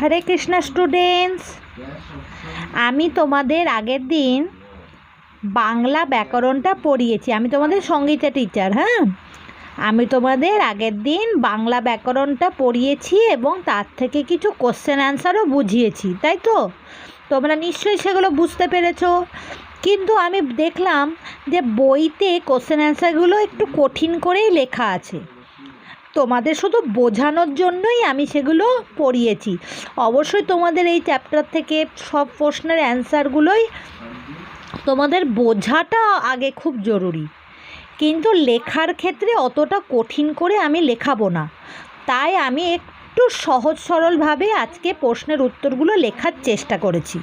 হরে Krishna students. আমি তোমাদের আগের দিন বাংলা ব্যাকরণটা পড়িয়েছি। আমি তোমাদের সঙ্গীতা টিচার হ্যাঁ? আমি তোমাদের আগের দিন বাংলা ব্যাকরণটা পড়িয়েছি এবং তার থেকে কিছু কোশ্চেন অ্যান্সারও বুঝিয়েছি, তাই তো? তোমরা নিশ্চয়ই সেগুলো বুঝতে পেরেছ। কিন্তু আমি দেখলাম যে বইতে কোশ্চেন অ্যান্সারগুলো একটু কঠিন করেই লেখা আছে। তোমাদের শুধু বোঝানোর জন্যই আমি সেগুলো পড়িয়েছি। অবশ্যই তোমাদের এই চ্যাপ্টার থেকে সব প্রশ্নের অ্যান্সারগুলোই তোমাদের বোঝাটা আগে খুব জরুরি। কিন্তু লেখার ক্ষেত্রে অতটা কঠিন করে আমি লেখাবো না। তাই আমি একটু সহজ সরলভাবে আজকে প্রশ্নের উত্তরগুলো লেখার চেষ্টা করেছি।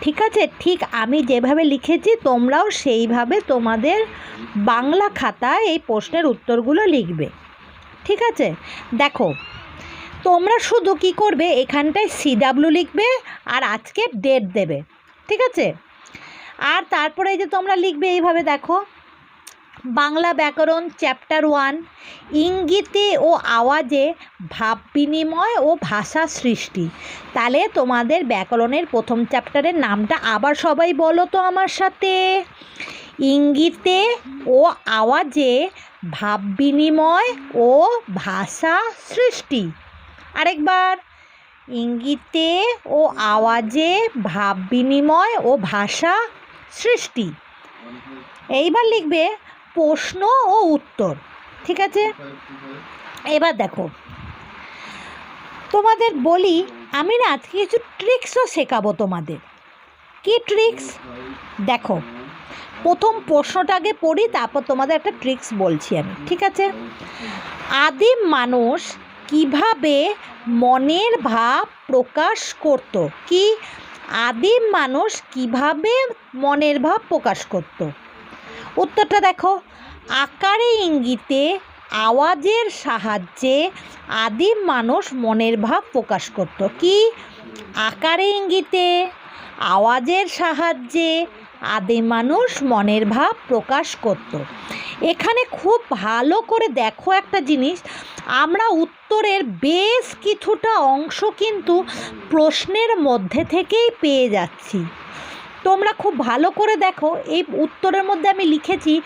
ঠিক আছে? ঠিক আমি যেভাবে লিখেছি তোমরাও সেইভাবে তোমাদের বাংলা খাতায় এই প্রশ্নের উত্তরগুলো লিখবে। ঠিক আছে? দেখো, তোমরা শুধু কি করবে? এখানটায় সি সিডাব্লিউ লিখবে আর আজকে ডেট দেবে। ঠিক আছে? আর তারপরে যে তোমরা লিখবে এইভাবে, দেখো। বাংলা ব্যাকরণ চ্যাপ্টার ওয়ান ইঙ্গিতে ও আওয়াজে ভাব বিনিময় ও ভাষা সৃষ্টি। তাহলে তোমাদের ব্যাকরণের প্রথম চ্যাপ্টারের নামটা আবার সবাই বলো তো আমার সাথে। ইঙ্গিতে ও আওয়াজে ভাব বিনিময় ও ভাষা সৃষ্টি। আরেকবার, ইঙ্গিতে ও আওয়াজে ভাব বিনিময় ও ভাষা সৃষ্টি। এইবার লিখবে প্রশ্ন ও উত্তর, ঠিক আছে? এবার দেখো, তোমাদের বলি, আমি না আজকে কিছু ট্রিক্সও শেখাবো তোমাদের। কি ট্রিক্স দেখো প্রথম প্রশ্নটা আগে পড়ি, তারপর তোমাদের একটা ট্রিক্স বলছি আমি, ঠিক আছে? আদিম মানুষ কীভাবে মনের ভাব প্রকাশ করত? কি? আদিম মানুষ কীভাবে মনের ভাব প্রকাশ করত? উত্তরটা দেখো, আকারে ইঙ্গিতে আওয়াজের সাহায্যে আদিম মানুষ মনের ভাব প্রকাশ করত। কি? আকারে ইঙ্গিতে, আওয়াজের সাহায্যে আদিম মানুষ মনের ভাব প্রকাশ করত। এখানে খুব ভালো করে দেখো একটা জিনিস। আমরা উত্তরের বেশ কিছুটা অংশ কিন্তু প্রশ্নের মধ্যে থেকেই পেয়ে যাচ্ছি। তোমরা খুব ভালো করে দেখো, এই উত্তরের মধ্যে আমি লিখেছি,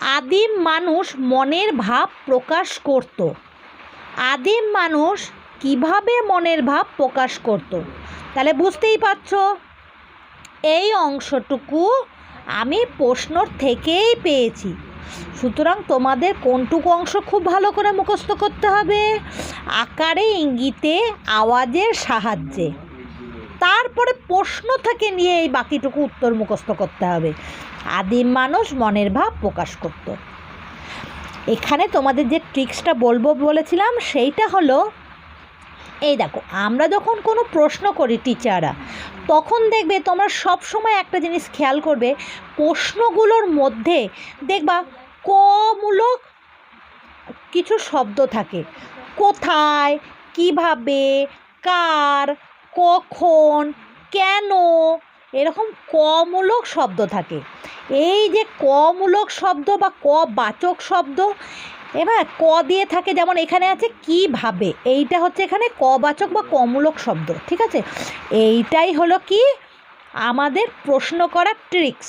আদিম মানুষ মনের ভাব প্রকাশ করত। আদিম মানুষ কীভাবে মনের ভাব প্রকাশ করত? তাহলে বুঝতেই পারছ? এই অংশটুকু আমি প্রশ্নর থেকেই পেয়েছি। সুতরাং তোমাদের কোনটুকু অংশ খুব ভালো করে মুখস্থ করতে হবে? আকারে ইঙ্গিতে আওয়াজের সাহায্যে। তারপরে প্রশ্ন থেকে নিয়ে এই বাকিটুকু উত্তর মুখস্থ করতে হবে। আদিম মানুষ মনের ভাব প্রকাশ করত। এখানে তোমাদের যে ট্রিক্সটা বলব বলেছিলাম, সেইটা হলো এই দেখো, আমরা যখন কোনো প্রশ্ন করি টিচাররা তখন দেখবে তোমরা সব সময় একটা জিনিস খেয়াল করবে, প্রশ্নগুলোর মধ্যে দেখবা কমূলক কিছু শব্দ থাকে। কোথায়, কীভাবে, কার, কখন, কেন, এরকম কমূলক শব্দ থাকে। এই যে কমূলক শব্দ বা ক বাচক শব্দ এবার ক দিয়ে থাকে যেমন এখানে আছে কীভাবে এইটা হচ্ছে এখানে কবাচক বা কমূলক শব্দ, ঠিক আছে? এইটাই হলো কি? আমাদের প্রশ্ন করার ট্রিক্স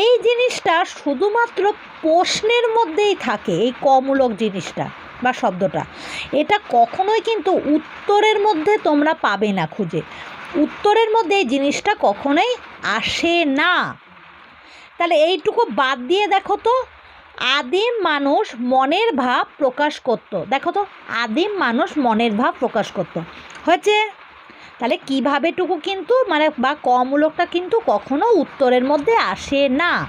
এই জিনিসটা শুধুমাত্র প্রশ্নের মধ্যেই থাকে, এই কমূলক জিনিসটা বা শব্দটা। এটা কখনোই কিন্তু উত্তরের মধ্যে তোমরা পাবে না খুঁজে। উত্তরের মধ্যে এই জিনিসটা কখনোই আসে না। তাহলে এইটুকু বাদ দিয়ে দেখো তো। আদিম মানুষ মনের ভাব প্রকাশ করত। দেখো তো, আদিম মানুষ মনের ভাব প্রকাশ করত। হয়েছে? তাহলে কীভাবেটুকু কিন্তু মানে বা কমূলকটা কিন্তু কখনো উত্তরের মধ্যে আসে না।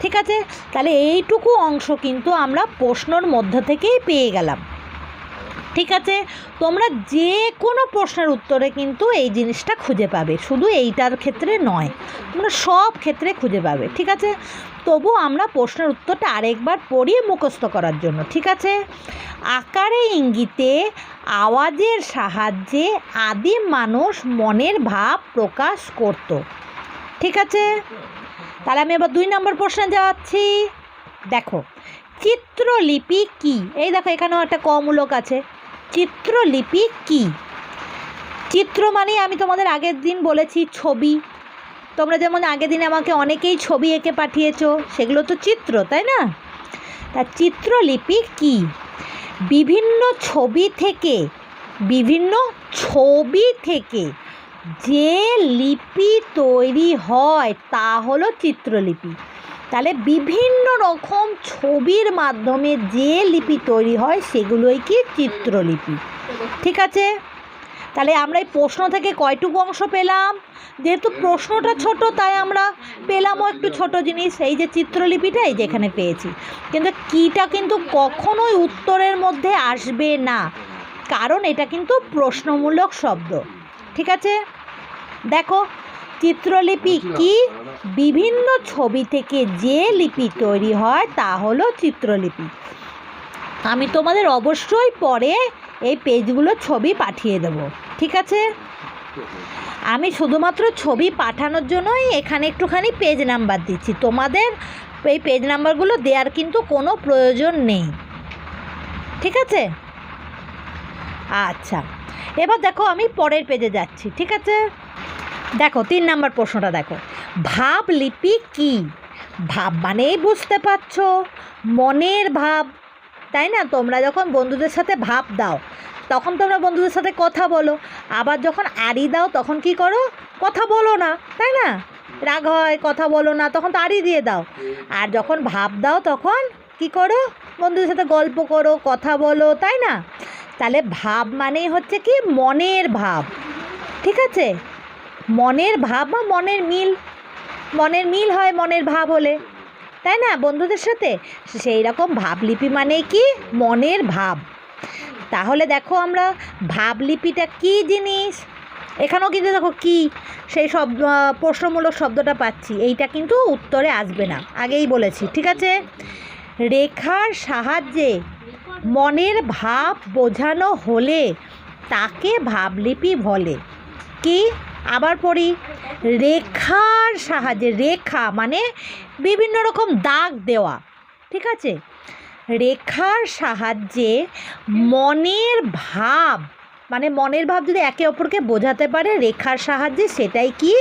ঠিক আছে? তাহলে এইটুকু অংশ কিন্তু আমরা প্রশ্নর মধ্যে থেকেই পেয়ে গেলাম। ঠিক আছে? তোমরা যে কোনো প্রশ্নের উত্তরে কিন্তু এই জিনিসটা খুঁজে পাবে। শুধু এইটার ক্ষেত্রে নয়, তোমরা সব ক্ষেত্রে খুঁজে পাবে। ঠিক আছে? তবু আমরা প্রশ্নের উত্তরটা আরেকবার পড়িয়ে মুখস্থ করার জন্য, ঠিক আছে? আকারে ইঙ্গিতে আওয়াজের সাহায্যে আদিম মানুষ মনের ভাব প্রকাশ করত, ঠিক আছে? তাহলে আমি এবার দুই নম্বর প্রশ্নে যাচ্ছি। দেখো, চিত্রলিপি কি? এই দেখো, এখানেও একটা কমূলক আছে। চিত্রলিপি কি? চিত্র মানে আমি তোমাদের আগের দিন বলেছি ছবি। তোমরা যেমন আগের দিন আমাকে অনেকেই ছবি এঁকে পাঠিয়েছো, সেগুলো তো চিত্র, তাই না? তা চিত্রলিপি কি? বিভিন্ন ছবি থেকে, বিভিন্ন ছবি থেকে যে লিপি তৈরি হয়, তা হলো চিত্রলিপি। তাহলে বিভিন্ন রকম ছবির মাধ্যমে যে লিপি তৈরি হয়, সেগুলোই কি চিত্রলিপি? ঠিক আছে? তাহলে আমরা এই প্রশ্ন থেকে কয়টুকু অংশ পেলাম? যেহেতু প্রশ্নটা ছোট, তাই আমরা পেলামও একটু ছোট জিনিস, এই যে চিত্রলিপিটা এই যে এখানে পেয়েছি। কিন্তু কীটা কিন্তু কখনোই উত্তরের মধ্যে আসবে না, কারণ এটা কিন্তু প্রশ্নমূলক শব্দ। ঠিক আছে? দেখো, চিত্রলিপি কি? বিভিন্ন ছবি থেকে যে লিপি তৈরি হয়, তা হলো চিত্রলিপি। আমি তোমাদের অবশ্যই পরে এই পেজগুলো ছবি পাঠিয়ে দেবো, ঠিক আছে? আমি শুধুমাত্র ছবি পাঠানোর জন্যই এখানে একটুখানি পেজ নাম্বার দিচ্ছি। তোমাদের এই পেজ নাম্বারগুলো দেওয়ার কিন্তু কোনো প্রয়োজন নেই, ঠিক আছে? আচ্ছা এবার দেখো আমি পরের পেজে যাচ্ছি, ঠিক আছে? দেখো, তিন নাম্বার প্রশ্নটা দেখো। ভাব লিপি কি? ভাব মানেই বুঝতে পারছ। মনের ভাব তাই না? তোমরা যখন বন্ধুদের সাথে ভাব দাও, তখন তোমরা বন্ধুদের সাথে কথা বলো। আবার যখন আড়ি দাও, তখন কি করো? কথা বলো না, তাই না? রাগ হয়, কথা বলো না, তখন তো আড়ি দিয়ে দাও। আর যখন ভাব দাও, তখন কি করো? বন্ধুদের সাথে গল্প করো, কথা বলো, তাই না? তাহলে ভাব মানেই হচ্ছে কি? মনের ভাব। ঠিক আছে? মনের ভাব বা মনের মিল। মনের মিল হয় মনের ভাব হলে। তাই না বন্ধুদের সাথে? সেই রকম ভাবলিপি মানে কি? মনের ভাব। তাহলে দেখো আমরা ভাবলিপিটা কি জিনিস? এখানেও কিন্তু দেখো কি সেই আহ, প্রশ্নমূলক শব্দটা পাচ্ছি। এইটা কিন্তু উত্তরে আসবে না আগেই বলেছি ঠিক আছে? রেখার সাহায্যে মনের ভাব বোঝানো হলে তাকে ভাবলিপি বলে। কি? আবার পড়ি রেখার সাহায্যে, রেখা মানে বিভিন্ন রকম দাগ দেওয়া, ঠিক আছে? রেখার সাহায্যে মনের ভাব মানে মনের ভাব যদি একে অপরকে বোঝাতে পারে, রেখার সাহায্যে সেটাই কি?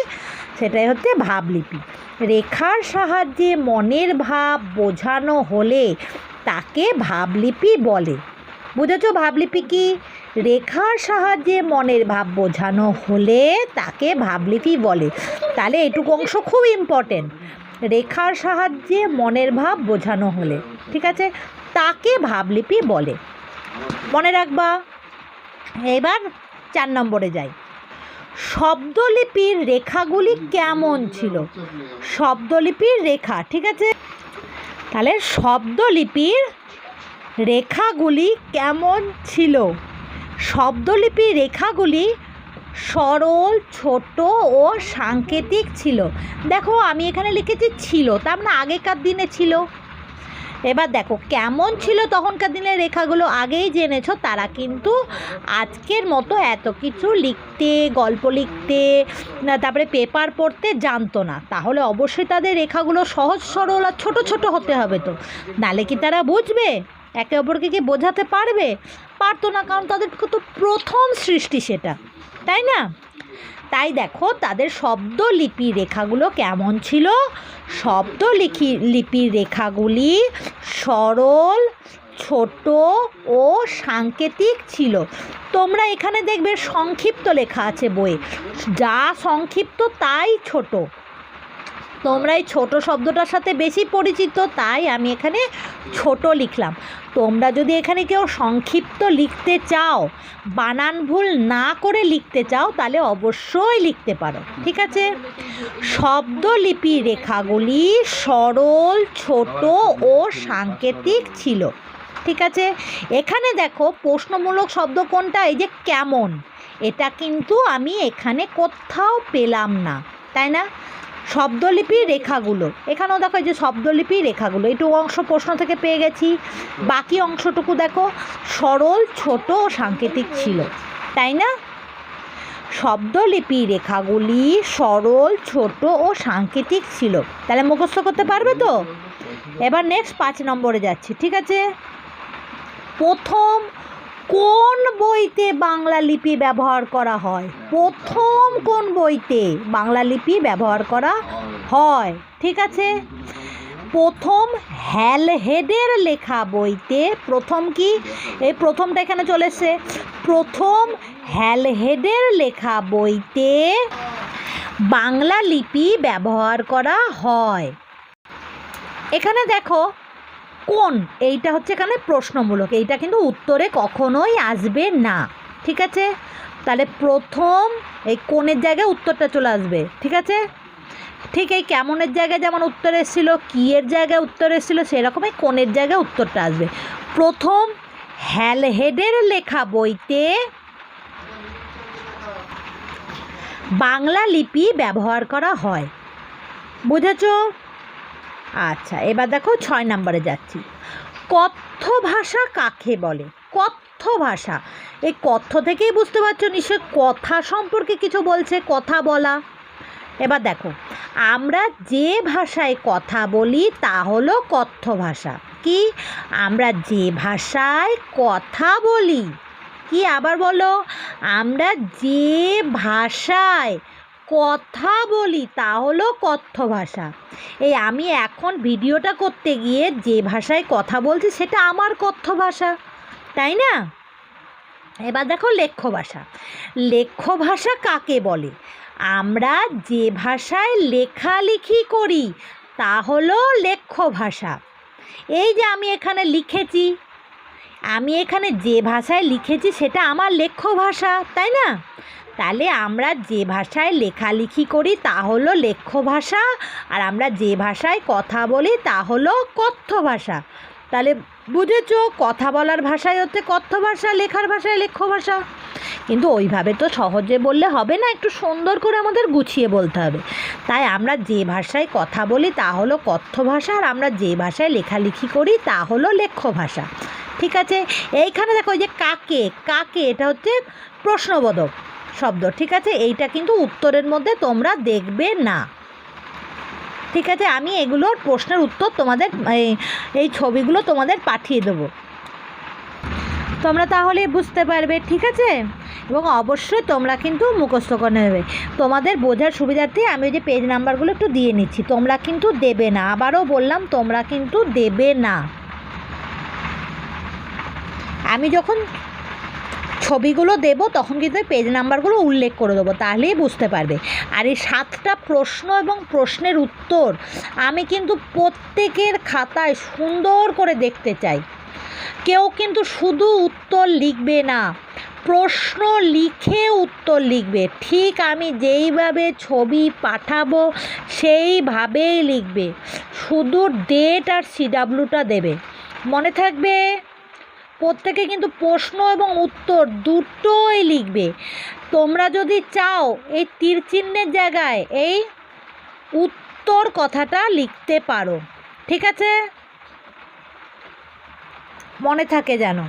সেটাই হচ্ছে ভাবলিপি। রেখার সাহায্যে মনের ভাব বোঝানো হলে তাকে ভাবলিপি বলে। বুঝেছ ভাবলিপি কি? রেখার সাহায্যে মনের ভাব বোঝানো হলে তাকে ভাবলিপি বলে। তাহলে এটুকু অংশ খুব ইম্পর্টেন্ট রেখার সাহায্যে মনের ভাব বোঝানো হলে, ঠিক আছে? তাকে ভাবলিপি বলে। মনে রাখবা? এবার চার নম্বরে যাই। শব্দলিপির রেখাগুলি কেমন ছিল? শব্দলিপির রেখা, ঠিক আছে? তাহলে শব্দলিপির রেখাগুলি কেমন ছিল? শব্দলিপির রেখাগুলি সরল, ছোট ও সাংকেতিক ছিল। দেখো, আমি এখানে লিখেছি ছিল, তার মানে আগেকার দিনে ছিল। এবার দেখো, কেমন ছিল তখনকার দিনের রেখাগুলো আগেই জেনেছো, তারা কিন্তু আজকের মতো এত কিছু লিখতে, গল্প লিখতে তারপরে পেপার পড়তে জানতো না। তাহলে অবশ্যই তাদের রেখাগুলো সহজ, সরল আর ছোটো ছোটো হতে হবে তো। নালে কি তারা বুঝবে? একে অপরকে কি বোঝাতে পারবে? পারতো না, কারণ তাদের তো প্রথম সৃষ্টি সেটা, তাই না? তাই দেখো, তাদের শব্দলিপি রেখাগুলো কেমন ছিল? শব্দ লিখি লিপির রেখাগুলি সরল, ছোট ও সাংকেতিক ছিল। তোমরা এখানে দেখবে সংক্ষিপ্ত লেখা আছে বইয়ে। যা সংক্ষিপ্ত তাই ছোট। তোমরা এই ছোট শব্দটার সাথে বেশি পরিচিত, তাই আমি এখানে ছোট লিখলাম। তোমরা যদি এখানে কেউ সংক্ষিপ্ত লিখতে চাও, বানান ভুল না করে লিখতে চাও, তাহলে অবশ্যই লিখতে পারো, ঠিক আছে? শব্দলিপি রেখাগুলি সরল, ছোট ও সাংকেতিক ছিল, ঠিক আছে? এখানে দেখো প্রশ্নমূলক শব্দ কোনটা? এই যে কেমন। এটা কিন্তু আমি এখানে কোথাও পেলাম না, তাই না? শব্দলিপির রেখাগুলো। এখানেও দেখো এই যে শব্দলিপি রেখাগুলো। একটু অংশ প্রশ্ন থেকে পেয়ে গেছি। বাকি অংশটুকু দেখো, সরল, ছোট ও সাংকেতিক ছিল। তাই না? শব্দলিপি রেখাগুলি সরল, ছোট ও সাংকেতিক ছিল। তাহলে মুখস্থ করতে পারবে তো? এবার নেক্সট পাঁচ নম্বরে যাচ্ছি, ঠিক আছে? প্রথম কোন বইতে বাংলা লিপি ব্যবহার করা হয়? প্রথম কোন বইতে বাংলা লিপি ব্যবহার করা হয়? ঠিক আছে? প্রথম হ্যালহেডের লেখা বইতে প্রথম কি? এই প্রথমটা এখানে চলে প্রথম হ্যালহেডের লেখা বইতে বাংলা লিপি ব্যবহার করা হয়। এখানে দেখো কোন? এইটা হচ্ছে এখানে প্রশ্নমূলক। এইটা কিন্তু উত্তরে কখনোই আসবে না। ঠিক আছে? তাহলে প্রথম এই কোণের জায়গায় উত্তরটা চলে আসবে। ঠিক আছে? ঠিক এই কেমনের জায়গায় যেমন উত্তর এসেছিল কিয়ের জায়গায় উত্তর এসেছিল, সেরকমই কোণের জায়গায় উত্তরটা আসবে। প্রথম হ্যালহেডের লেখা বইতে বাংলা লিপি ব্যবহার করা হয়। বুঝেছ? আচ্ছা এবার দেখো ছয় নম্বরে যাচ্ছি। কথ্য ভাষা কাকে বলে? কথ্য ভাষা। এই কথ্য থেকেই বুঝতে পারছ নিশ্চয় কথা সম্পর্কে কিছু বলছে, কথা বলা। এবার দেখো, আমরা যে ভাষায় কথা বলি তা হলো কথ্য ভাষা। কি? আমরা যে ভাষায় কথা বলি। কি আবার বলো? আমরা যে ভাষায় কথা বলি, তা হলো কথ্য ভাষা। এই আমি এখন ভিডিওটা করতে গিয়ে যে ভাষায় কথা বলছি, সেটা আমার কথ্য ভাষা, তাই না? এবার দেখো লেখ্য ভাষা। লেখ্য ভাষা কাকে বলে? আমরা যে ভাষায় লেখালেখি করি, তা হলো লেখ্য ভাষা। এই যে আমি এখানে লিখেছি, আমি এখানে যে ভাষায় লিখেছি, সেটা আমার লেখ্য ভাষা, তাই না? তাহলে আমরা যে ভাষায় লেখালেখি করি তা হলো লেখ্য ভাষা, আর আমরা যে ভাষায় কথা বলি তা হলো কথ্য ভাষা। তাহলে বুঝেছ, কথা বলার ভাষায় হচ্ছে কথ্য ভাষা, লেখার ভাষায় লেখ্য ভাষা। কিন্তু ওইভাবে তো সহজে বললে হবে না, একটু সুন্দর করে আমাদের গুছিয়ে বলতে হবে। তাই আমরা যে ভাষায় কথা বলি তা হলো কথ্য ভাষা, আর আমরা যে ভাষায় লেখালেখি করি তা হলো লেখ্য ভাষা। ঠিক আছে? এইখানে দেখো ওই যে কাকে কাকে এটা হচ্ছে প্রশ্নবোধক। শব্দ, ঠিক আছে? এইটা কিন্তু উত্তরের মধ্যে তোমরা দেখবে না। ঠিক আছে? আমি এগুলোর প্রশ্নের উত্তর তোমাদের, এই ছবিগুলো তোমাদের পাঠিয়ে দেবো। তোমরা তাহলে বুঝতে পারবে, ঠিক আছে? এবং অবশ্যই তোমরা কিন্তু মুখস্থ করে নেবে। তোমাদের বোঝার সুবিধার্থে আমি ওই যে পেজ নাম্বারগুলো একটু দিয়ে নিচ্ছি। তোমরা কিন্তু দেবে না। আবারও বললাম, তোমরা কিন্তু দেবে না। আমি যখন ছবিগুলো দেবো, তখন কিন্তু পেজ নাম্বারগুলো উল্লেখ করে দেবো, তাহলেই বুঝতে পারবে। আর এই সাতটা প্রশ্ন এবং প্রশ্নের উত্তর আমি কিন্তু প্রত্যেকের খাতায় সুন্দর করে দেখতে চাই। কেউ কিন্তু শুধু উত্তর লিখবে না, প্রশ্ন লিখে উত্তর লিখবে। ঠিক আমি যেইভাবে ছবি পাঠাবো, সেইভাবেই লিখবে। শুধু ডেট আর সিডাব্লুটা দেবে। মনে থাকবে? প্রত্যেকে কিন্তু প্রশ্ন এবং উত্তর দুটোই লিখবে। তোমরা যদি চাও এই তীর চিহ্নের জায়গায় এই উত্তর কথাটা লিখতে পারো। ঠিক আছে? মনে থাকে যেন।